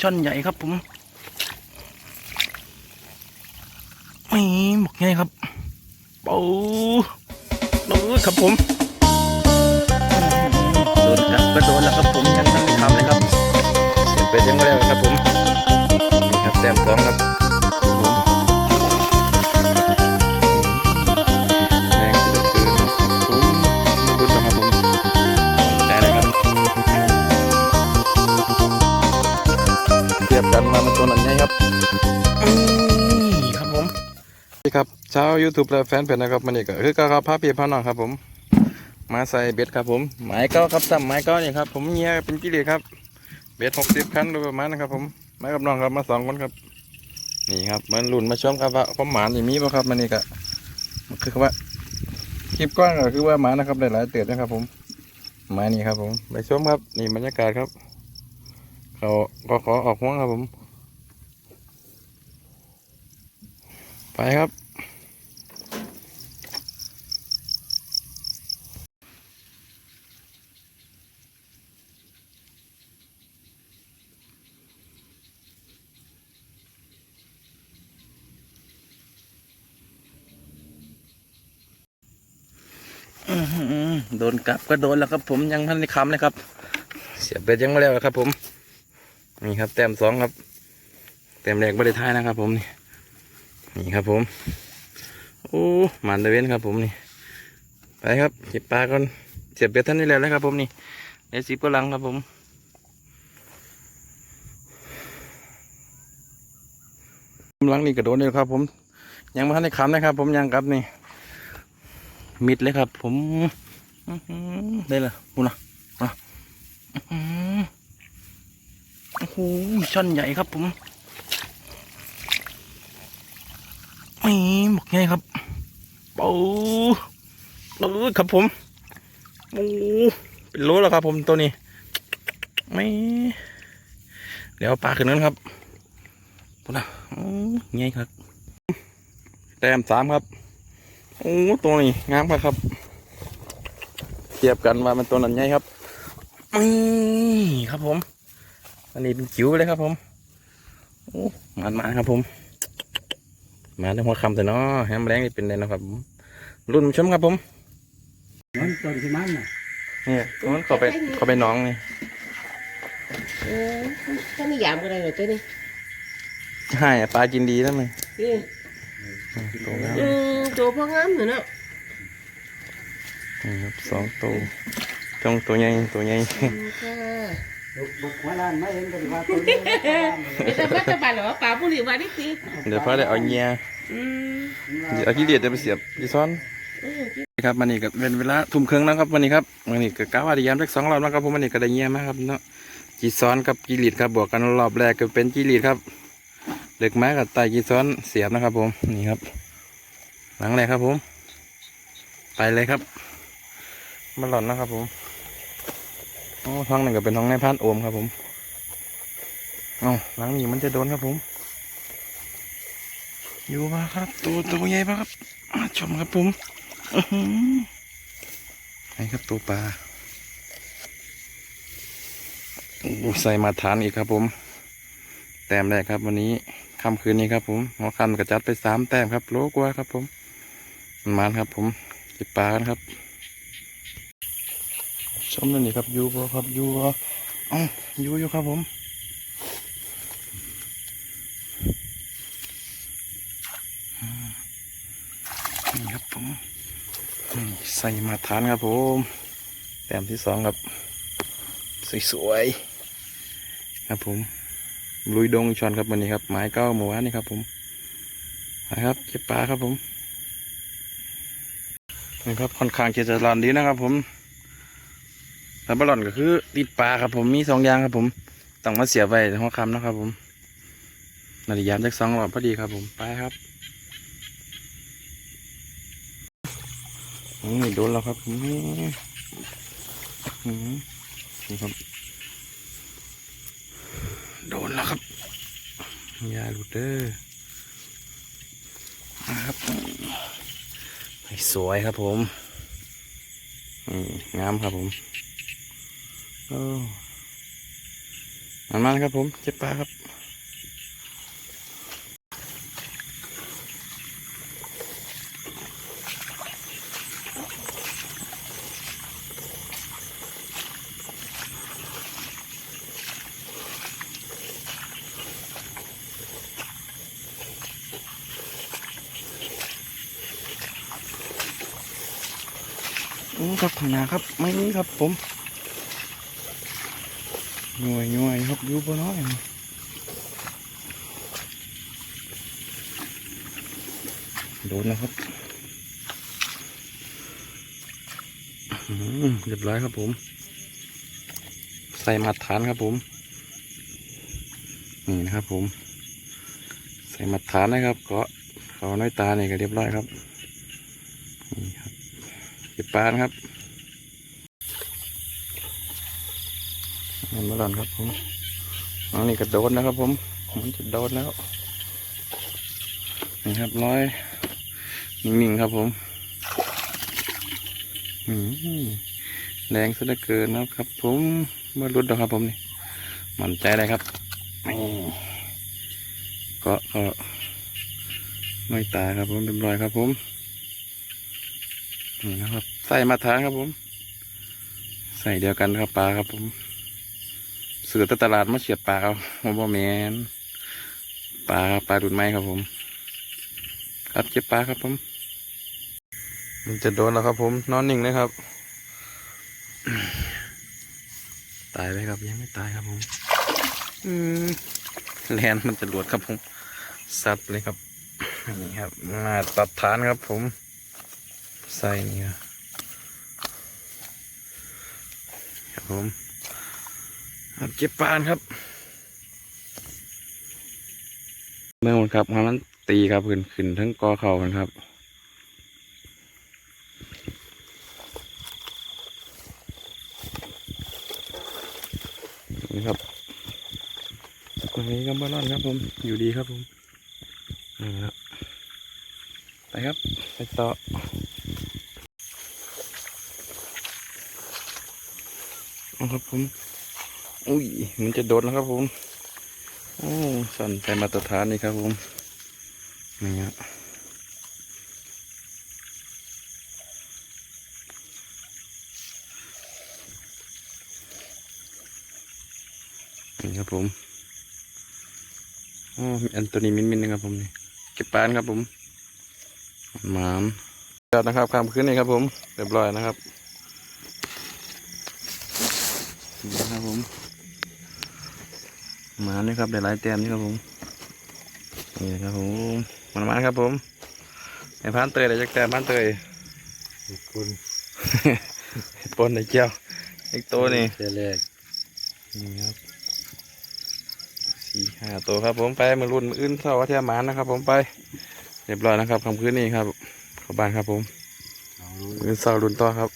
ช่อนใหญ่ครับผมไม่หมกไงครับเปูดูครับผมโดนครับก็โดนแล้วครับผมยังไม่ทำเลยครับเสียงเป็นยังไม่แล้วครับผมนี่ครับแต้มสองครับ เทียบกันมามันตัวนั้นไงครับนี่ครับผมนี่ครับเช้า YouTube และแฟนเพจนะครับมันนี่ก็คือก็ครับพาพี่พาน้องครับผม มาใส่เบ็ดครับผมหมายเก้าครับซ้ำหมายเก้านี่ครับผมเงียเป็นกิเลสครับ เบ็ดหกสิบคันโดยประมาณนะครับผมมากับน้องครับมาสองคนครับ นี่ครับมันหลุนมาชมครับว่าความหมานนี่มีป่ะครับมันนี่ก็มันคือว่าคลิปกว้างก็คือว่าหมานะครับหลายๆเตือนนะครับผมหมานี่ครับผมไปชมครับนี่บรรยากาศครับ เขาก็ขอออกห่วงครับผม ไปครับ โดนกลับก็โดนแล้วครับผมยังพันในคำเลยครับ เสียเป็ดยังไม่แล้วครับผม นี่ครับ แต้มสองครับ แต้มแรกไม่ได้ท้ายนะครับ ผมนี่นี่ครับ ผมโอ้หมันตะเวนครับ ผมนี่ ไปครับเก็บปลาก่อนเสียบเบ็ดท่านนี่แล้วนะครับ ผมนี่ในสีกลังครับผมกำลังนี่กระโดดเลยครับ ผม ยังไม่ทันได้คำนะครับ ผมยังกลับนี่ มิดเลยครับ ผมอื้อหือได้เลยคุณนะนะอื้อหือ โอ้โหช่อนใหญ่ครับผมไม่หมกไงครับปูดูครับผมโอ้เป็นโลแล้วครับผมตัวนี้ ไม่ เดี๋ยวปลาขึ้นนั้นครับปุ๊นะโอ้ไงครับแต้มสามครับโอ้ตัวนี้งามครับครับเทียบกันว่ามันตัวนั้นไงครับนี่ครับผม อันนี้เป็นจิ๋วเลยครับผมโอ้มันมาครับผม มาในหัวคำแต่เนาะแฮมแรงนี่เป็นเลยนะครับผมรุ่นผู้ชมครับผมมันต้นที่มันน่ะเนี่ยมันเข้าไปเข้าไปหน้องนี่เออถ้าไม่ยามก็ได้เลยตัวนี้ใช่ปลากินดีแล้วไหมนี่ตัวแล้วอืมตัวพ่องามเหมือนเนาะนี่ครับสองตัวจงตัวใหญ่ตัวใหญ่อืมค่ะ บุกบุกหัวล้านไม่เห็นกันว่าตัวนี้หัวล้านเดี๋ยวจะมาจะบานหรอว่าป่าผู้หลิวมาได้สิเดี๋ยวพอได้เอาเงียอืมเดี๋ยวเอาขี้เดียดจะไปเสียบยีซ้อนเออครับมันนี่ก็เป็นเวลาทุ่มครึ่งแล้วครับวันนี้ครับวันนี้ก็ก้าวว่าได้ยามสักสองรอบแล้วครับผมวันนี้ก็ได้เงียมากครับเนาะจีซ้อนกับจีรีดครับบวกกันรอบแรกก็เป็นจีรีดครับเหล็กไม้กับไตจีซ้อนเสียบนะครับ ผมนี่ครับ หลังแรกครับผม ไปเลยครับมาหล่อนนะครับผม โอ้ท้องหนึ่งก็เป็นท้องในพันโอมครับผมเอาหลังนี้มันจะโดนครับผม อยู่มาครับ ตัวตัวใหญ่ปะครับมาชมครับผมอื้อหือนี่ครับตัวปลาใส่มาทานอีกครับผม แต้มแรกครับวันนี้ค่ำคืนนี้ครับผมหัวค่ำกระจัดไปสามแต้มครับโลกว่าครับผมมันมานครับผมเก็บปลากันครับ ชมนั่นนี่ครับอยูบ่ครับอยูบ่อ้าอยูอยู่ครับผมนี่ครับผมใส่มาทานครับผมแต้มที่สองครับสวยๆครับผมลุยดงชอนครับวันนี้ครับหมายเก้าหมู่บ้านนี่ครับผมนะครับเก็บปลาครับผมนี่ครับค่อนข้างจะร้อนดีนะครับผม ล้วบอลอนก็คือติดปลาครับผมมีสองอย่างครับผมต้องมาเสียไว้ในหัวคำนะครับผมนาฬิกาจากสองรอบพอดีครับผมไปครับอืมโดนแล้วครับอืมอืมนี่ครับ โดนแล้วครับอยาหลุดเด้อนะครับสวยครับผมอืมงามครับผม โอ้มันมันครับผมเจ็บปลาครับครับข้างหนาครับ ไม่นี้ครับผม หน่วยหน่วยครับอยู่บ่น้อยโดนนะครับเรียบร้อยครับผม ใส่มาตรฐานครับผม นี่นะครับผม ใส่มาตรฐานนะครับเกาะเขาน้อยตาเนี่ยก็เรียบร้อยครับนี่ครับเก็บปลานครับ มันมาหล่อนครับผมอันนี้ก็โดนนะครับ ผมมันจะโดนแล้วนี่ครับร้อยนิ่งๆครับผมแรงซะเหลือเกินนะครับ ผมมารุดแล้วครับผมนี่มั่นใจเลยครับก็ก็ไม่ตายครับผมเรียบร้อยครับผมนี่นะครับใส่มาทานครับผม ใส่เดียวกันครับปลาครับผม เสือตตลาดมาเฉียดปลาเอาผมบอกแมนปลาปลาดุดไม้ครับผม ครับเจ็บปลาครับผม มันจะโดนแล้วครับผม นอนนิ่งเลยครับ ตายเลยครับยังไม่ตายครับผมอืมแลนมันจะหลวดครับผมซัดเลยครับนี่ครับ มาตัดฐานครับผม ใส่นี่ครับครับผม ครับเก็บปานครับเมื่อวันครับมันตีครับขึ้นขึ้นทั้งกอเข่ากันครับนี่ครับวันนี้ก็บ้านอนครับผมอยู่ดีครับผมนี่ครับไปครับไปต่อครับผม อุ้ยมันจะโดดแล้วครับผมโอ้สั่นใจมาตรฐานนี่ครับผมนี่ครับนี่ครับผมโอ้มีอันตัวนี้มินมินนะครับผมนี่เก็บปานครับผมหมานยอดนะครับข้ามขึ้นนี่ครับผมเรียบร้อยนะครับ นี่ครับผม หมาเนี่ยครับหลายๆแต้มนี่ครับผมนี่ครับผมมันมาครับผมไอ้พานเตยเดี๋ยวจะแต้มพานเตยขอบคุณปนไอ้เจ้าไอ้โตวนี่เจแรกนี่ครับสี่ห้าตัวครับผมไปมือรุ่นมืออื่นเท่าว่าเทียมหมานนะครับ ผมไปเรียบร้อยนะครับคำคืนนี้ครับเข้าบ้านครับผมเอามืออื่นเศร้ารุ่นต่อครับ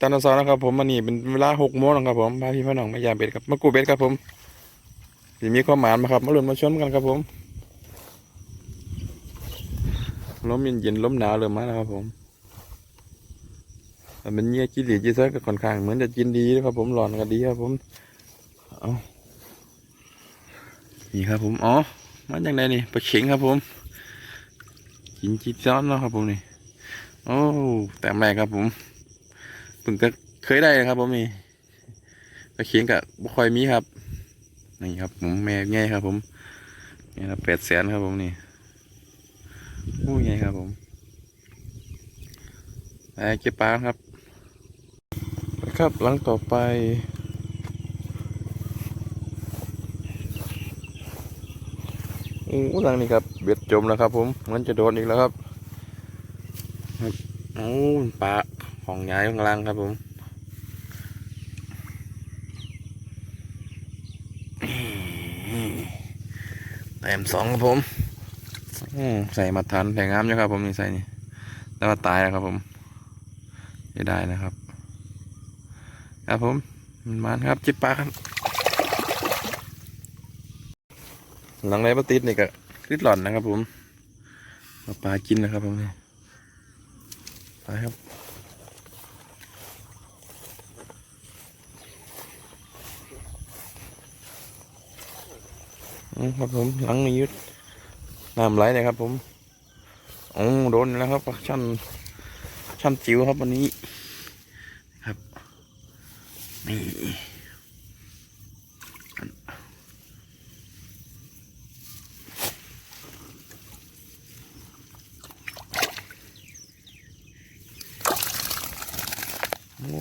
ตอนนอนสอนนะครับผมมันนี่เป็นเวลาหกโมงแล้วครับผมพาพี่พ่น้องมายามเบ็ดครับมากูเบ็ดครับผมสิมีความหมานมาครับมาลุ้นมาชมกันครับผมลมเย็นๆลมหนาวเริ่มาแล้วครับผมแต่มันเงี้ยกินหลีจีเซก็ค่อนข้างเหมือนจะกินดีนะครับผมหลอนก็ดีครับผมเอานี่ครับผมอ๋อมันยังไงนี่ปลาเข็งครับผมกินจีซ้อนเนาะครับผมนี่โอ้แต่แม่ครับผม เพิ่งก็เคยได้นะครับผมนี่ปลาเข็งกับบุคอยมีครับ นี่ครับ ผมแม่ไงครับ ผมนี่ครับแปดแสนครับผมนี่โอ้ยไงครับผมไปเก็บปลาครับ ครับหลังต่อไปอู้หลังนี้ครับ เบ็ดจมแล้วครับ ผมมันจะโดนอีกแล้วครับครับโอ้ปลา ของย้ายของลังครับผมแต้มสองครับผมใส่มาทันแผงงามอยู่ครับผมนี่ใส่นี่แล้วก็ตายแล้วครับผมไม่ได้นะครับ ครับผมมันมาครับจิบปลาครับ หลังไรปติดนี่ก็คลิดหล่อนนะครับผมเอาปลากินนะครับผมนี่ไปครับ ครับผมหลังนี้ยึดน้ำไหลเลยครับ ผมโอ้โดนแล้วครับช่อนช่อนจิ๋วครับวันนี้ครับนี่โอ้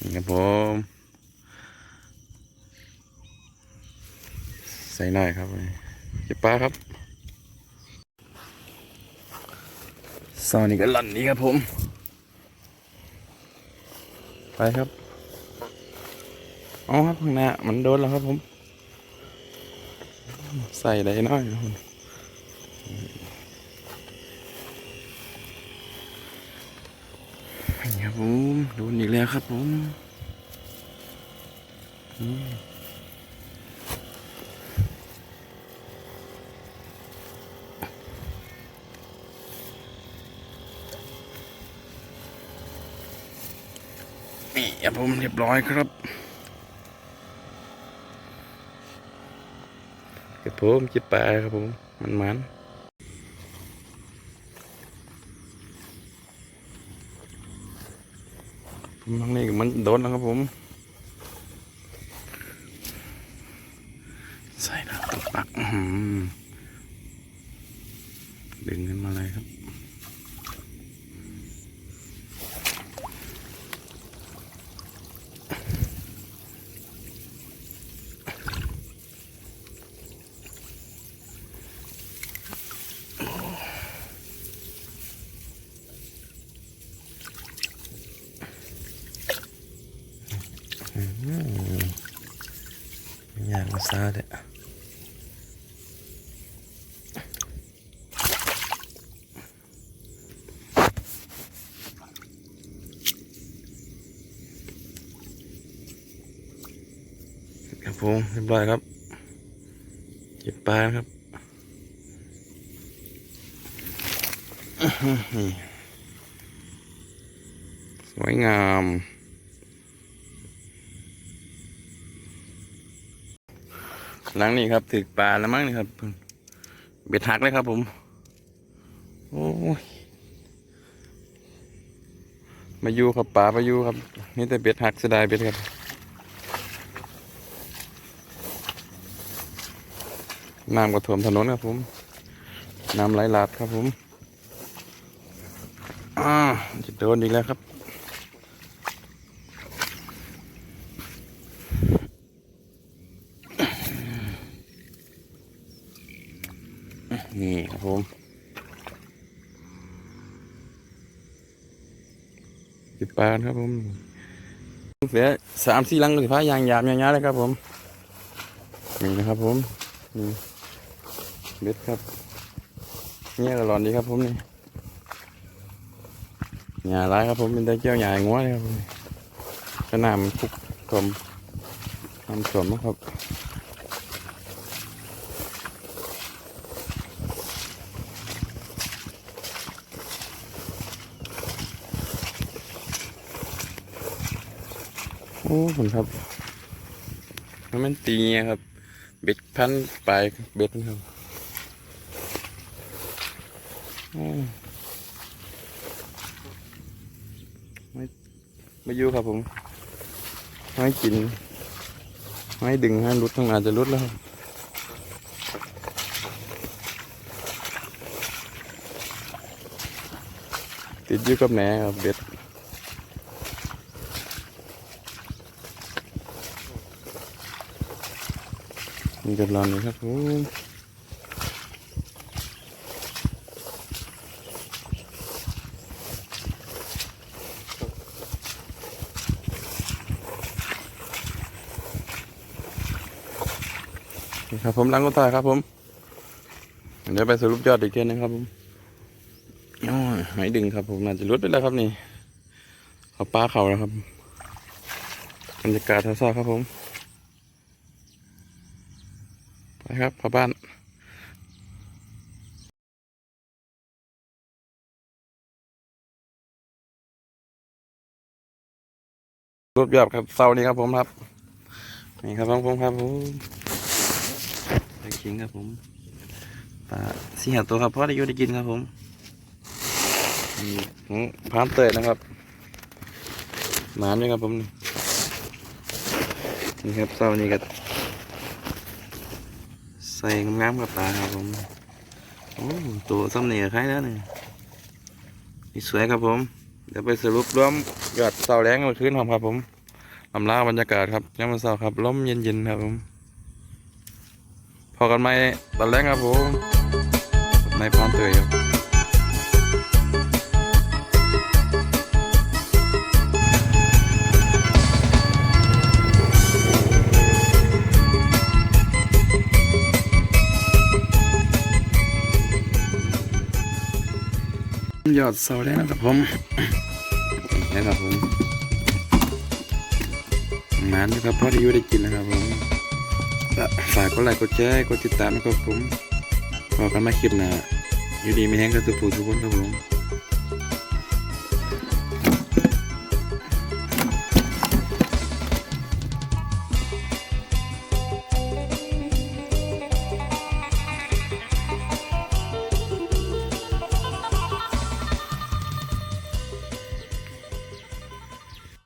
นี่ครับผม ใส่หน่อยครับเก็บปลาครับซอนนี่ก็หลั่นนี้ครับผม ไปครับเอาครับข้างหน้ามันโดนแล้วครับผม ใส่ได้น้อยครับผมนี่ครับผมโดนอีกแล้วครับผม อืม นี่ครับ ผมเรียบร้อยครับเก็บผมจิบปลาครับผมมันมันผมทางนี้มันโดนแล้วครับผม ใส่แล้วตบปักอื้อหือดึงขึ้นมาเลยครับ อย่างซา เด้อครับผมเรียบร้อยครับเก็บปลาครับนี่สวยงาม หลังนี้ครับถึกปลาแล้วมั้งนี่ครับเบ็ดหักเลยครับผม โอ้ยมาอยู่ครับปลามาอยู่ครับ นี่แต่เบ็ดหักเสียดายเบ็ดครับน้ำก็ท่วมถนนครับผมน้ำไหลหลากครับผมอ่าจะโดนอีกแล้วครับ นี่ ครับผมติดปลาครับผมเสียสามสี่ลังเลยพายางหยาบยางยาเลยครับผมนี่นะครับผมนี่เบ็ดครับเนี่ยก็ร้อนดีครับผมนี่หยาร้ายครับผมเป็นตะเกียวหยางัวเลยครับผมกระหน่ำคุกกลมน้ำสมนะครับ อ้ผมครับแล้วมันตีเงี้ยครับ เบ็ดพันปลายเบ็ดครับโอ้ไม่ไม่อยู่ครับผมไม่กิน ไม่ดึงให้รุดทั้งอาจจะรุดแล้วครับติดอยู่กับแหนครับเบ็ด มีกำลังเลยครับผมครับผมล้างก็ตายครับผม เดี๋ยวไปสรุปยอดอีกทีนึงครับผมโอ้ยไม่ดึงครับผมน่าจะลดไปแล้วครับนี่เขาป้าเขาแล้วครับบรรยากาศท่าซ่าครับผม ไปครับพ่อบ้านรวบยอดครับเสาร์นี้ครับผมครับ นี่ครับผมครับผมเข็งครับผมปลาสี่หาตัวครับเพราะได้ยูได้กินครับผมนี่พานเตยนะครับหมานด้วยครับผมนี่นี่ครับเศร้านี่ก็ ใส่งามๆกับปลาครับผมโอ้ตัวซ้ำเนี่ก็คล้ายแล้วนี่นี่สวยครับผม เดี๋ยวไปสรุปรวมยอดเสาแรงเมื่อคืนของครับผมลำลาบรรยากาศครับยามาเสาครับล้มเย็นๆครับผมพอกันไหมตอนแรกครับผมในพานเตยครับ ยอดเสาแรงนะครับผมนะครับผมงานนะครับพอที่อยู่ได้กินนะครับผมฝากกดไลค์กดแชร์กดติดตามนะครับผมพอกันมาคลิปหน้าอยู่ดีไม่แห้งก็สุภูทุกคนครับผม